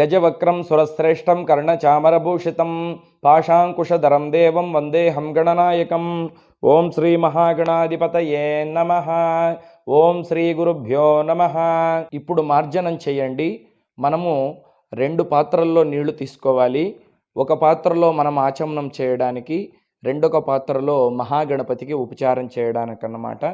గజవక్రం సురశ్రేష్టం కర్ణచామరభూషితం పాశాంకుశధరం దేవం వందేహం గణనాయకం ఓం శ్రీ మహాగణాధిపతయే నమ ఓం శ్రీ గురుభ్యో నమ ఇప్పుడు మార్జనం చేయండి. మనము రెండు పాత్రల్లో నీళ్ళు తీసుకోవాలి. ఒక పాత్రలో మనం ఆచమనం చేయడానికి రెండొక పాత్రలో మహాగణపతికి ఉపచారం చేయడానికి అన్నమాట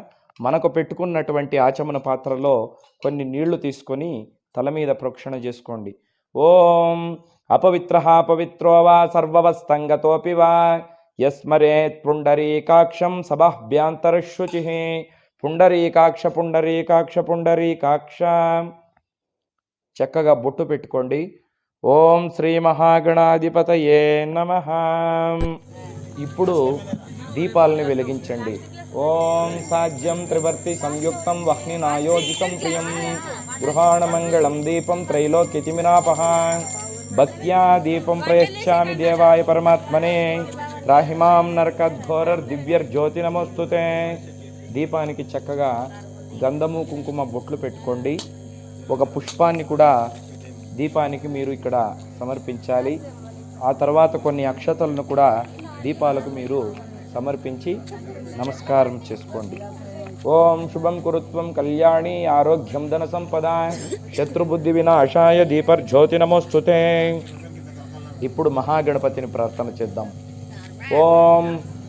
మనకు పెట్టుకున్నటువంటి ఆచమన పాత్రలో కొన్ని నీళ్ళు తీసుకొని తల మీద ప్రోక్షణ చేసుకోండి. ఓం అపవిత్ర పవిత్రో వా సర్వవస్తంగతోపి వా యస్మరేత్ పుండరీకాక్షం సభాభ్యాంతరశుచి పుండరీకాక్ష పుండరీకాక్ష పుండరీకాక్ష. చక్కగా బొట్టు పెట్టుకోండి. ఓం శ్రీ మహాగణాధిపతయే నమ. ఇప్పుడు దీపాలని వెలిగించండి. ఓం సాధ్యం త్రివర్తి సంయుక్తం వహ్ని నాయోజితం ప్రియం. గృహాణమంగళం దీపం త్రైలోక్యతిమినాపహ భక్త్యా దీపం ప్రయచ్చామి దేవాయ పరమాత్మనే. రాహిమాం నరకధ్వోరర్ దివ్యర్జ్యోతి నమోస్తుతే. దీపానికి చక్కగా గంధము కుంకుమ బొట్లు పెట్టుకోండి. ఒక పుష్పాన్ని కూడా దీపానికి మీరు ఇక్కడ సమర్పించాలి. ఆ తర్వాత కొన్ని అక్షతలను కూడా దీపాలకు మీరు సమర్పించి నమస్కారం చేసుకోండి. ఓం శుభం కురుత్వం కళ్యాణి ఆరోగ్యం ధన సంపద శత్రుబుద్ధి వినాశాయ దీపర్జ్యోతి నమోస్తుతే. ఇప్పుడు మహాగణపతిని ప్రార్థన చేద్దాం. ఓం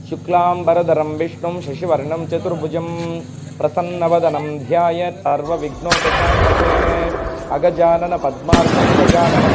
శుక్లాంబరధరం విష్ణుం శశివర్ణం చతుర్భుజం ప్రసన్నవదనం ధ్యాయ సర్వ విఘ్నోపశాంతయే అగజానన పద్మార్కం గజానన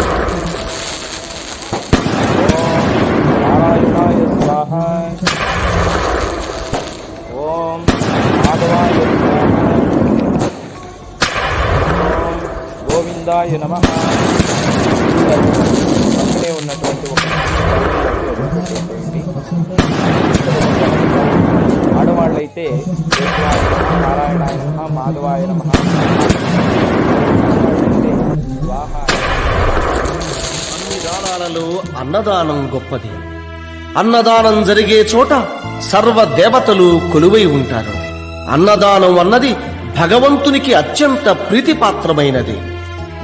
శివాయ నమ. పక్కనే ఉన్నటువంటి ఒక ఆడవాళ్ళైతే కేశవాయ నారాయణాయ నమ మాధవాయ నమ. అన్ని దానాలలో అన్నదానం గొప్పది. అన్నదానం జరిగే చోట సర్వ దేవతలు కొలువై ఉంటారు. అన్నదానం అన్నది భగవంతునికి అత్యంత ప్రీతిపాత్రమైనది.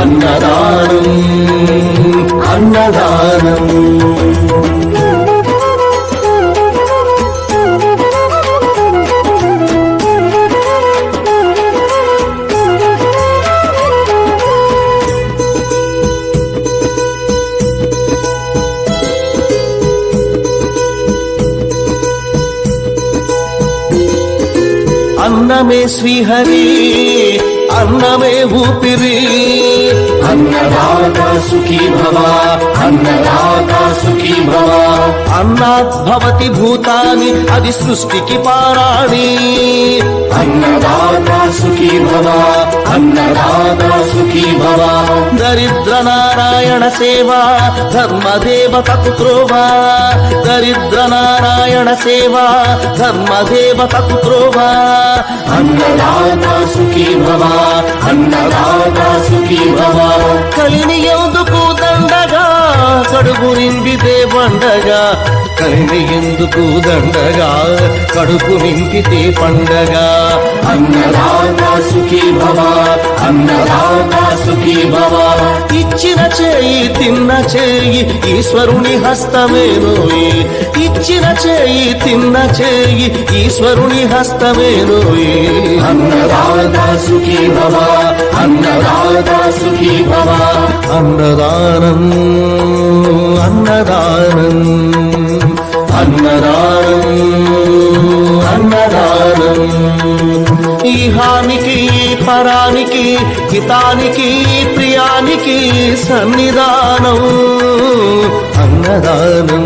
అన్నదానం అన్నదానం. అన్నమే శ్రీహరి అన్నమే ఊపిరి. సుఖీ భవ అన్నదాత సుఖీ భవ అన్నాత్ భవతి భూతాని అది సృష్టికి పారాణి అన్నదాత సుఖీ భవ అన్నదాత సుఖీ భవ దరిద్ర నారాయణ సేవ ధర్మదేవతకు త్రోవ దరిద్ర నారాయణ సేవ ధర్మదేవతకు త్రోవ అన్నదాత సుఖీ భవ అన్నదాత సుఖీ భవ కలిని ఎందుకు దండగా? కడుపు నింపితే పండగా. కలిని ఎందుకు దండగా? కడుపు నింపితే పండగ. అన్నదాత సుఖీ భవ అన్నదాత సుఖీ భవ. ఇచ్చిన చేయి తిన్న చేయి ఈశ్వరుని హస్తమేనోయి ఇచ్చిన చేయి తిన్న చేయి ఈశ్వరుని హస్తమేనోయి అన్నదాత సుఖీ భవ అన్నదాత సుఖీ భవ అన్నదానం అన్నదానం అన్నదానం అన్నదానం ఈహానికి పరానికి హితానికి ప్రియానికి సన్నిధానం అన్నదానం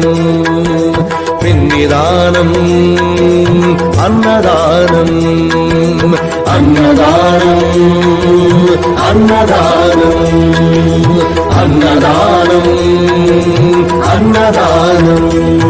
పిన్నిదానం అన్నదానం అన్నదానం అన్నదానం అన్నదానం అన్నదానం నానా